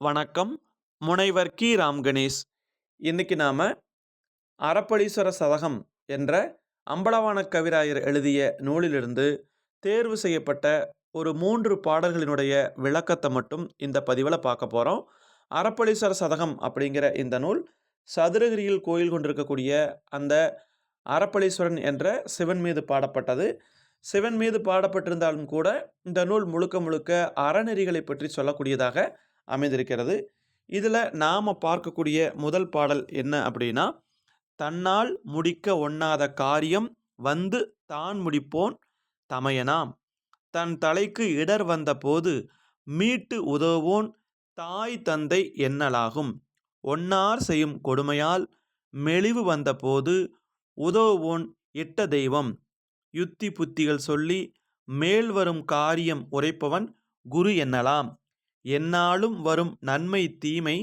வணக்கம். முனைவர் கி. ராம் கணேஷ் இன்னைக்கு நாம் அறப்பளீஸ்வர சதகம் என்ற அம்பலவான கவிராயர் எழுதிய நூலிலிருந்து தேர்வு செய்யப்பட்ட ஒரு மூன்று பாடல்களினுடைய விளக்கத்தை மட்டும் இந்த பதிவில் பார்க்க போகிறோம் அறப்பளீஸ்வர சதகம் அப்படிங்கிற இந்த நூல் சதுரகிரியில் கோயில் கொண்டிருக்கக்கூடிய அந்த அறப்பளீஸ்வரன் என்ற சிவன் மீது பாடப்பட்டது. சிவன் மீது பாடப்பட்டிருந்தாலும் கூட இந்த நூல் முழுக்க முழுக்க அறநெறிகளை பற்றி சொல்லக்கூடியதாக அமைந்திருக்கிறது. இதில் நாம் பார்க்கக்கூடிய முதல் பாடல் என்ன அப்படின்னா தன்னால் முடிக்க ஒண்ணாத காரியம் வந்து தான் முடிப்போன் தமையனாம். தன் தலைக்கு இடர் வந்தபோது மீட்டு உதவோன் தாய் தந்தை என்னலாகும். ஒன்னார் செய்யும் கொடுமையால் மெலிவு வந்தபோது உதவுவோன் இட்ட தெய்வம். யுத்தி புத்திகள் சொல்லி மேல் வரும் காரியம் உரைப்பவன் குரு என்னலாம். எந்நாளும் வரும் நன்மை தீமை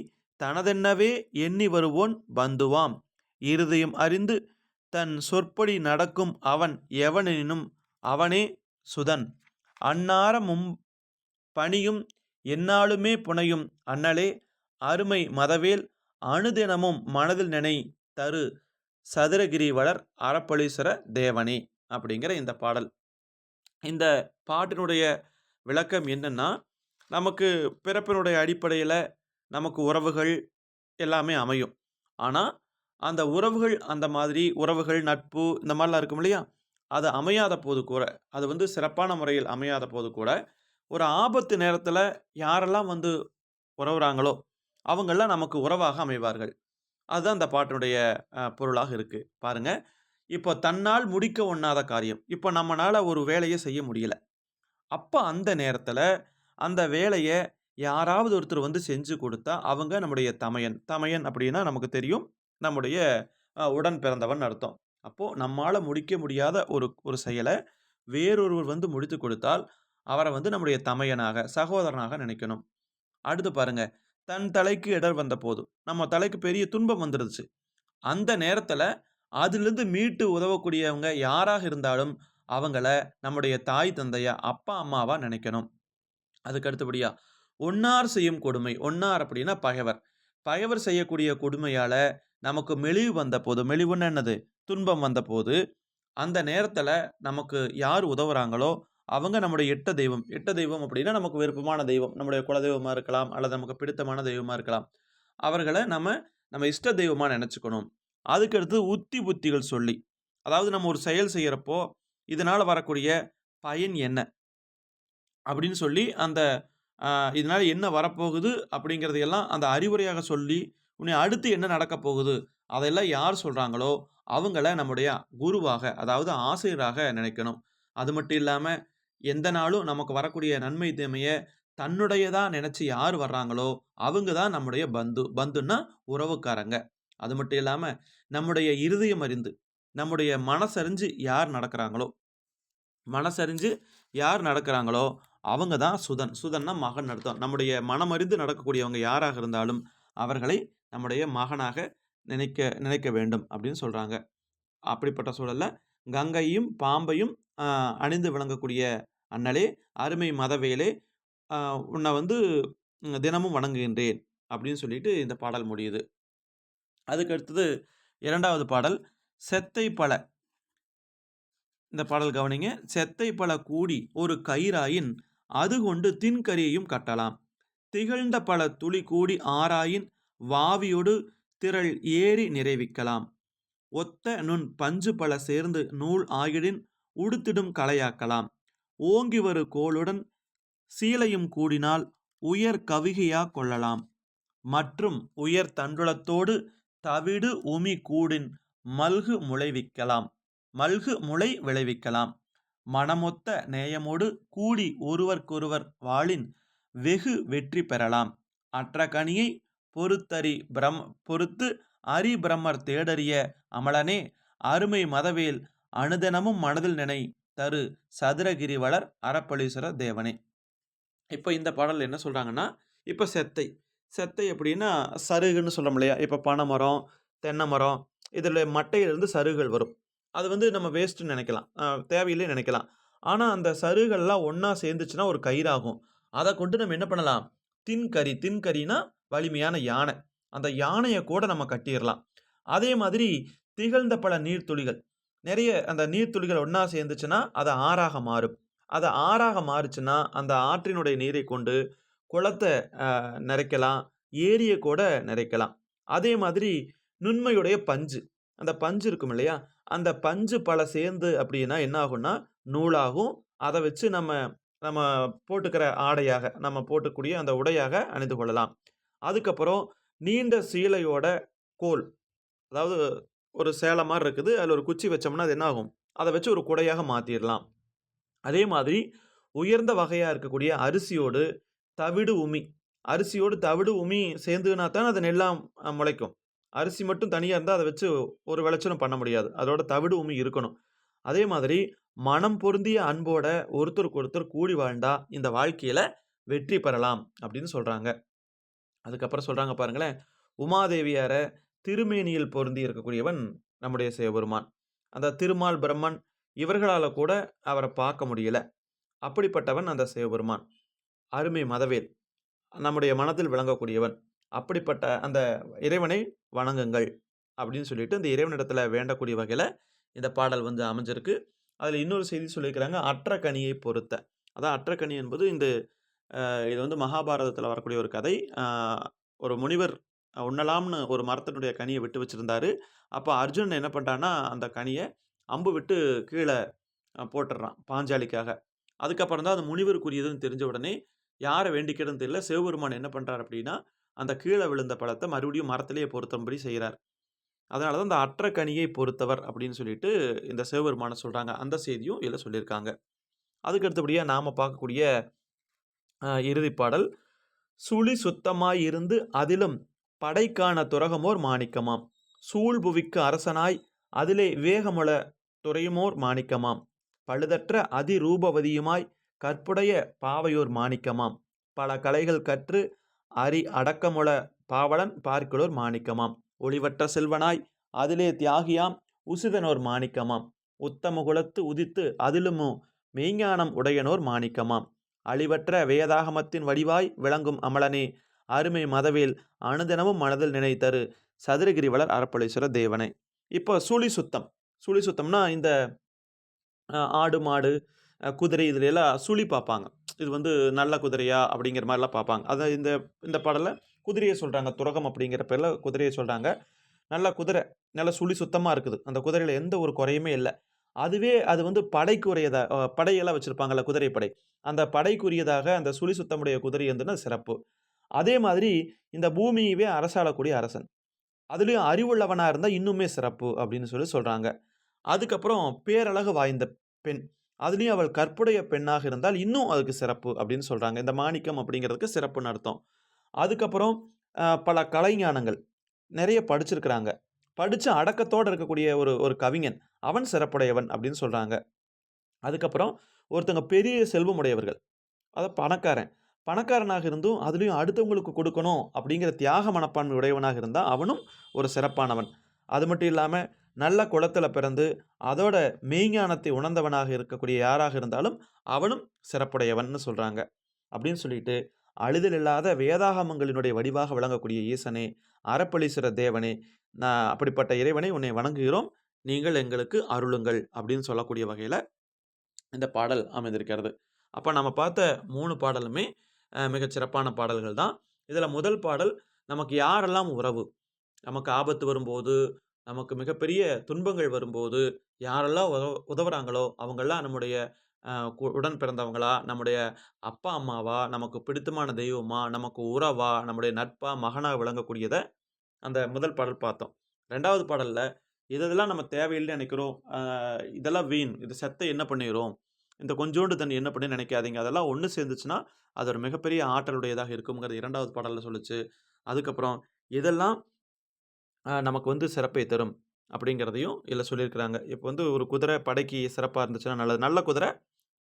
தனதென்னவே எண்ணி வருவோன் பந்துவாம் இருதயம் அறிந்து தன் சொற்படி நடக்கும் அவன் எவனெனினும் அவனே சுதன். அன்னாரமும் பணியும் எந்நாளுமே புனையும் அண்ணலே அருமை மதவேல் அணுதினமும் மனதில் நினை தரு சதுரகிரி வளர் அறப்பளீஸ்வர தேவனே அப்படிங்கிற இந்த பாடல். இந்த பாட்டினுடைய விளக்கம் என்னன்னா நமக்கு பிறப்பினுடைய அடிப்படையில் நமக்கு உறவுகள் எல்லாமே அமையும். ஆனால் அந்த உறவுகள் அந்த மாதிரி உறவுகள் நட்பு இந்த மாதிரிலாம் இருக்கும் இல்லையா? அது அமையாத போது கூட அது வந்து சிறப்பான முறையில் அமையாத போது கூட ஒரு ஆபத்து நேரத்தில் யாரெல்லாம் வந்து உறவுறாங்களோ அவங்கெல்லாம் நமக்கு உறவாக அமைவார்கள். அதுதான் அந்த பாட்டினுடைய பொருளாக இருக்குது பாருங்க. இப்போ தன்னால் முடிக்க ஒண்ணாத காரியம். இப்போ நம்மளால் ஒரு வேலையை செய்ய முடியல. அப்போ அந்த நேரத்தில் அந்த வேலையை யாராவது ஒருத்தர் வந்து செஞ்சு கொடுத்தா அவங்க நம்முடைய தமையன். தமையன் அப்படின்னா நமக்கு தெரியும். நம்முடைய உடன் பிறந்தவன் அர்த்தம். அப்போது நம்மால் முடிக்க முடியாத ஒரு ஒரு செயலை வேறொருவர் வந்து முடித்து கொடுத்தால் அவரை வந்து நம்முடைய தமையனாக சகோதரனாக நினைக்கணும். அடுத்து பாருங்க. தன் தலைக்கு இடர் வந்த போது நம்ம தலைக்கு பெரிய துன்பம் வந்துடுச்சு அந்த நேரத்தில் அதிலிருந்து மீட்டு உதவக்கூடியவங்க யாராக இருந்தாலும் அவங்கள நம்முடைய தாய் தந்தையா அப்பா அம்மாவா நினைக்கணும். அதுக்கு அடுத்தபடியா ஒன்னார் செய்யும் கொடுமை. ஒன்னார் அப்படின்னா பகைவர். பகைவர் செய்யக்கூடிய கொடுமையால நமக்கு மெலிவு வந்த போது மெலிவுன்னு என்னது? துன்பம் வந்த போது அந்த நேரத்துல நமக்கு யார் உதவுறாங்களோ அவங்க நம்முடைய எட்ட தெய்வம். எட்ட தெய்வம் அப்படின்னா நமக்கு விருப்பமான தெய்வம். நம்முடைய குலதெய்வமா இருக்கலாம் அல்லது நமக்கு பிடித்தமான தெய்வமா இருக்கலாம். அவர்களை நம்ம நம்ம இஷ்ட தெய்வமாக நினச்சிக்கணும். அதுக்கடுத்து உத்தி புத்திகள் சொல்லி. அதாவது நம்ம ஒரு செயல் செய்கிறப்போ இதனால் வரக்கூடிய பயன் என்ன? அப்படின்னு சொல்லி அந்த இதனால் இதனால என்ன வரப்போகுது அப்படிங்கிறதையெல்லாம் அந்த அறிவுரையாக சொல்லி உன்னை அடுத்து என்ன நடக்க போகுது அதெல்லாம் யார் சொல்கிறாங்களோ அவங்கள நம்முடைய குருவாக அதாவது ஆசிரியராக நினைக்கணும். அது மட்டும் இல்லாமல் எந்த நாளும் நமக்கு வரக்கூடிய நன்மை தீமையை தன்னுடையதா நினைச்சு யார் வர்றாங்களோ அவங்க தான் நம்முடைய பந்து பந்துன்னா உறவுக்காரங்க. அது மட்டும் இல்லாமல் நம்முடைய இருதயம் அறிந்து நம்முடைய மனசறிஞ்சு யார் நடக்கிறாங்களோ மனசறிஞ்சு யார் நடக்கிறாங்களோ அவங்க தான் சுதன். சுதன்னா மகன் அர்த்தம். நம்முடைய மனமறிந்து நடக்கக்கூடியவங்க யாராக இருந்தாலும் அவர்களை நம்முடைய மகனாக நினைக்க நினைக்க வேண்டும் அப்படின்னு சொல்கிறாங்க அப்படிப்பட்ட சூழலில் கங்கையும் பாம்பையும் அணிந்து விளங்கக்கூடிய அண்ணலே அருமை மதவேலே உன்னை வந்து தினமும் வணங்குகின்றேன் அப்படின்னு சொல்லிட்டு இந்த பாடல் முடியுது. அதுக்கு அடுத்தது இரண்டாவது பாடல் செத்தை பல. இந்த பாடல் கவனிங்க. செத்தை பல கூடி ஒரு கயிறாயின் அது கொண்டு தின்கரியையும் கட்டலாம். திகழ்ந்த பல துளி கூடி ஆராயின் வாவியொடு திரள் ஏறி நிறைவிக்கலாம். ஒத்த நுண் பஞ்சு பல சேர்ந்து நூல் ஆகிடின் உடுத்திடும் கலையாக்கலாம். ஓங்கி வரு கோளுடன் சீலையும் கூடினால் உயர் கவிகையா கொள்ளலாம். மற்றும் உயர் தண்டுளத்தோடு தவிடு உமி கூடின் மல்கு முளைவிக்கலாம். மல்கு முளை விளைவிக்கலாம். மனமொத்த நேயமோடு கூடி ஒருவர்க்கொருவர் வாளின் வெகு வெற்றி பெறலாம். அற்ற கனியை பொறுத்தறி பிரம் பொறுத்து அரி பிரம்மர் தேடறிய அமலனே அருமை மதவேல் அனுதினமும் மனதில் நினை தரு சதுரகிரி வளர் அறப்பளீஸ்வர தேவனே. இப்போ இந்த பாடல் என்ன சொல்கிறாங்கன்னா இப்போ செத்தை. செத்தை எப்படின்னா சருகுன்னு சொல்ல இல்லையா? இப்போ பனை மரம் தென்னை மரம் இதில் மட்டையிலிருந்து சருகுகள் வரும். அது வந்து நம்ம வேஸ்ட்டுன்னு நினைக்கலாம். தேவையில்லையே தேவையில்லை நினைக்கலாம். ஆனால் அந்த சருகள்லாம் ஒன்றா சேர்ந்துச்சுன்னா ஒரு கயிறாகும். அதை கொண்டு நம்ம என்ன பண்ணலாம்? தின்கறி தின்கறினா வலிமையான யானை. அந்த யானையை கூட நம்ம கட்டிடலாம். அதே மாதிரி திகழ்ந்த பல நீர்த்துளிகள். நிறைய அந்த நீர்த்துளிகள் ஒன்றா சேர்ந்துச்சுன்னா அது ஆறாக மாறும். அது ஆறாக மாறுச்சுன்னா அந்த ஆற்றினுடைய நீரை கொண்டு குளத்தை நிறைக்கலாம். ஏரியை கூட நிறைக்கலாம். அதே மாதிரி நுண்மையுடைய பஞ்சு. அந்த பஞ்சு இருக்கும் இல்லையா? அந்த பஞ்சு பல சேர்ந்து அப்படின்னா என்ன ஆகும்னா நூலாகும். அதை வச்சு நம்ம நம்ம போட்டுக்கிற ஆடையாக நம்ம போட்டுக்கூடிய அந்த உடையாக அணிந்து கொள்ளலாம். அதுக்கப்புறம் நீண்ட சீலையோட கோல் அதாவது ஒரு சேலை மாதிரி இருக்குது. அதில் ஒரு குச்சி வச்சோம்னா அது என்ன ஆகும்? அதை வச்சு ஒரு குடையாக மாற்றிடலாம் அதே மாதிரி உயர்ந்த வகையாக இருக்கக்கூடிய அரிசியோடு தவிடு உமி அரிசியோடு தவிடு உமி சேர்ந்துனா தான் அது நெல்லாம் முளைக்கும். அரிசி மட்டும் தனியாக இருந்தால் அதை வச்சு ஒரு விளைச்சலும் பண்ண முடியாது. அதோட தவிடுவும் இருக்கணும். அதே மாதிரி மனம் பொருந்திய அன்போட ஒருத்தருக்கு ஒருத்தர் கூடி வாழ்ந்தா இந்த வாழ்க்கையில் வெற்றி பெறலாம் அப்படின்னு சொல்கிறாங்க அதுக்கப்புறம் சொல்கிறாங்க பாருங்களேன் உமாதேவியார திருமேனியில் பொருந்தி இருக்கக்கூடியவன் நம்முடைய சிவபெருமான். அந்த திருமால் பிரம்மன் இவர்களால் கூட அவரை பார்க்க முடியல. அப்படிப்பட்டவன் அந்த சிவபெருமான். அருமை மதவேல் நம்முடைய மனதில் விளங்கக்கூடியவன். அப்படிப்பட்ட அந்த இறைவனை வணங்குங்கள் அப்படின்னு சொல்லிட்டு இந்த இறைவனிடத்தில் வேண்டக்கூடிய வகையில் இந்த பாடல் வந்து அமைஞ்சிருக்கு. அதில் இன்னொரு செய்தி சொல்லியிருக்கிறாங்க அற்ற கனியை பொறுத்த அதான் அற்ற கனி என்பது இந்த இது வந்து மகாபாரதத்தில் வரக்கூடிய ஒரு கதை. ஒரு முனிவர் உண்ணலாம்னு ஒரு மரத்தினுடைய கனியை விட்டு வச்சுருந்தாரு. அப்போ அர்ஜுன் என்ன பண்ணுறான்னா அந்த கனியை அம்பு விட்டு கீழே போட்டுடுறான் பாஞ்சாலிக்காக. அதுக்கப்புறம் தான் அது முனிவருக்குரியதுன்னு தெரிஞ்ச உடனே யாரை வேண்டிக்கிறதுன்னு தெரியல சிவபெருமான் என்ன பண்ணுறார் அப்படின்னா அந்த கீழே விழுந்த பழத்தை மறுபடியும் மரத்திலேயே பொருத்தும்படி செய்கிறார் அதனால தான் இந்த அற்ற கனியை பொறுத்தவர் அப்படின்னு சொல்லிட்டு இந்த சிவபெருமான சொல்கிறாங்க அந்த செய்தியும் இதில் சொல்லியிருக்காங்க. அதுக்கு அடுத்தபடியாக நாம் பார்க்கக்கூடிய இறுதிப்பாடல் சுழி சுத்தமாய் இருந்து அதிலும் படைக்கான துரகமோர் மாணிக்கமாம். சூழ்புவிக்கு அரசனாய் அதிலே வேகமுள துறையுமோர் மாணிக்கமாம். பழுதற்ற அதிரூபவதியுமாய் கற்புடைய பாவையோர் மாணிக்கமாம். பல கலைகள் கற்று அரி அடக்கமுள பாவலன் பார்க்கலூர் மாணிக்கமாம். ஒளிவற்ற செல்வனாய் அதிலே தியாகியாம் உசிதனோர் மாணிக்கமாம். உத்தம குலத்து உதித்து அதிலுமு மெய்ஞானம் உடையனோர் மாணிக்கமாம். அழிவற்ற வேதாகமத்தின் வடிவாய் விளங்கும் அமலனே அருமை மதவேல் அனுதினமும் மனதில் நினைத்தரு சதுரகிரிவலர் அறப்பளீஸ்வர தேவனை. இப்போ சுழி சுத்தம். சுழி சுத்தம்னா இந்த ஆடு மாடு குதிரை இதில் எல்லாம் சுழி பார்ப்பாங்க இது வந்து நல்ல குதிரையா அப்படிங்கிற மாதிரிலாம் பார்ப்பாங்க. அதை இந்த இந்த பாடலில் குதிரையை சொல்கிறாங்க துரகம் அப்படிங்கிற பேரில் குதிரையை சொல்கிறாங்க நல்ல குதிரை நல்ல சுழி சுத்தமாக இருக்குது. அந்த குதிரையில் எந்த ஒரு குறையுமே இல்லை. அதுவே அது வந்து படைக்குரியதாக படையெல்லாம் வச்சுருப்பாங்கள்ல குதிரை படை. அந்த படைக்குரியதாக அந்த சுழி சுத்தமுடைய குதிரை வந்துன்னா சிறப்பு. அதே மாதிரி இந்த பூமியவே அரசாளக்கூடிய அரசன். அதுலேயும் அறிவுள்ளவனாக இருந்தால் இன்னுமே சிறப்பு அப்படின்னு சொல்லி சொல்கிறாங்க அதுக்கப்புறம் பேரழகு வாய்ந்த பெண். அதுலேயும் அவள் கற்புடைய பெண்ணாக இருந்தால் இன்னும் அதுக்கு சிறப்பு அப்படின்னு சொல்கிறாங்க இந்த மாணிக்கம் அப்படிங்கிறதுக்கு சிறப்புன்னு அர்த்தம். அதுக்கப்புறம் பல கலைஞானங்கள் நிறைய படிச்சிருக்கிறாங்க. படித்து அடக்கத்தோடு இருக்கக்கூடிய ஒரு ஒரு கவிஞன் அவன் சிறப்புடையவன் அப்படின்னு சொல்கிறாங்க அதுக்கப்புறம் ஒருத்தங்க பெரிய செல்வமுடையவர்கள். அதை பணக்காரன். பணக்காரனாக இருந்தும் அதுலேயும் அடுத்தவங்களுக்கு கொடுக்கணும் அப்படிங்கிற தியாக மனப்பான்மை உடையவனாக இருந்தால் அவனும் ஒரு சிறப்பானவன். அது மட்டும் இல்லாமல் நல்ல குளத்தில் பிறந்து அதோட மெய்ஞானத்தை உணர்ந்தவனாக இருக்கக்கூடிய யாராக இருந்தாலும் அவனும் சிறப்புடையவன்னு சொல்கிறாங்க அப்படின்னு சொல்லிட்டு அழுதல் இல்லாத வேதாகமங்களினுடைய வடிவாக விளங்கக்கூடிய ஈசனே அறப்பளீஸ்வர தேவனே நான் அப்படிப்பட்ட இறைவனை உன்னை வணங்குகிறோம். நீங்கள் எங்களுக்கு அருளுங்கள் அப்படின்னு சொல்லக்கூடிய வகையில் இந்த பாடல் அமைந்திருக்கிறது. அப்போ நம்ம பார்த்த மூணு பாடலுமே மிகச்சிறப்பான சிறப்பான பாடல்கள் தான். இதில் முதல் பாடல் நமக்கு யாரெல்லாம் உறவு? நமக்கு ஆபத்து வரும்போது நமக்கு மிகப்பெரிய துன்பங்கள் வரும்போது யாரெல்லாம் உதவ உதவுறாங்களோ அவங்கெல்லாம் நம்முடைய கு- உடன் பிறந்தவங்களா நம்முடைய அப்பா அம்மாவா நமக்கு பிடித்தமான தெய்வமா நமக்கு உறவா நம்முடைய நட்பா மகனாக விளங்கக்கூடியதை அந்த முதல் பாடல் பார்த்தோம். ரெண்டாவது பாடலில் இதெல்லாம் நம்ம தேவையில்லைன்னு நினைக்கிறோம். இதெல்லாம் வீண். இது செத்த என்ன பண்ணிடும் இந்த கொஞ்சோண்டு தண்ணி என்ன பண்ணி நினைக்காதீங்க? அதெல்லாம் ஒன்று சேர்ந்துச்சுன்னா அது ஒரு மிகப்பெரிய ஆற்றலுடையதாக இருக்குங்கிறது இரண்டாவது பாடலில் சொல்லிச்சு. அதுக்கப்புறம் இதெல்லாம் நமக்கு வந்து சிறப்பை தரும் அப்படிங்கிறதையும் இதில் சொல்லியிருக்கிறாங்க. இப்போ வந்து ஒரு குதிரை படைக்கு சிறப்பாக இருந்துச்சுன்னா நல்லது. நல்ல குதிரை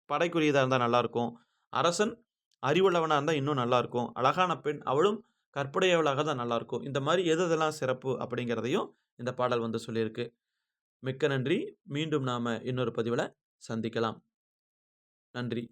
படைக்குரியதாக இருந்தால் நல்லாயிருக்கும் அரசன் அறிவுள்ளவனாக இருந்தால் இன்னும் நல்லாயிருக்கும் அழகான பெண் அவளும் கற்புடையவளாக தான் நல்லாயிருக்கும் இந்த மாதிரி எது எதெல்லாம் சிறப்பு அப்படிங்கிறதையும் இந்த பாடல் வந்து சொல்லியிருக்கு. மிக்க நன்றி. மீண்டும் நாம் இன்னொரு பதிவில் சந்திக்கலாம். நன்றி.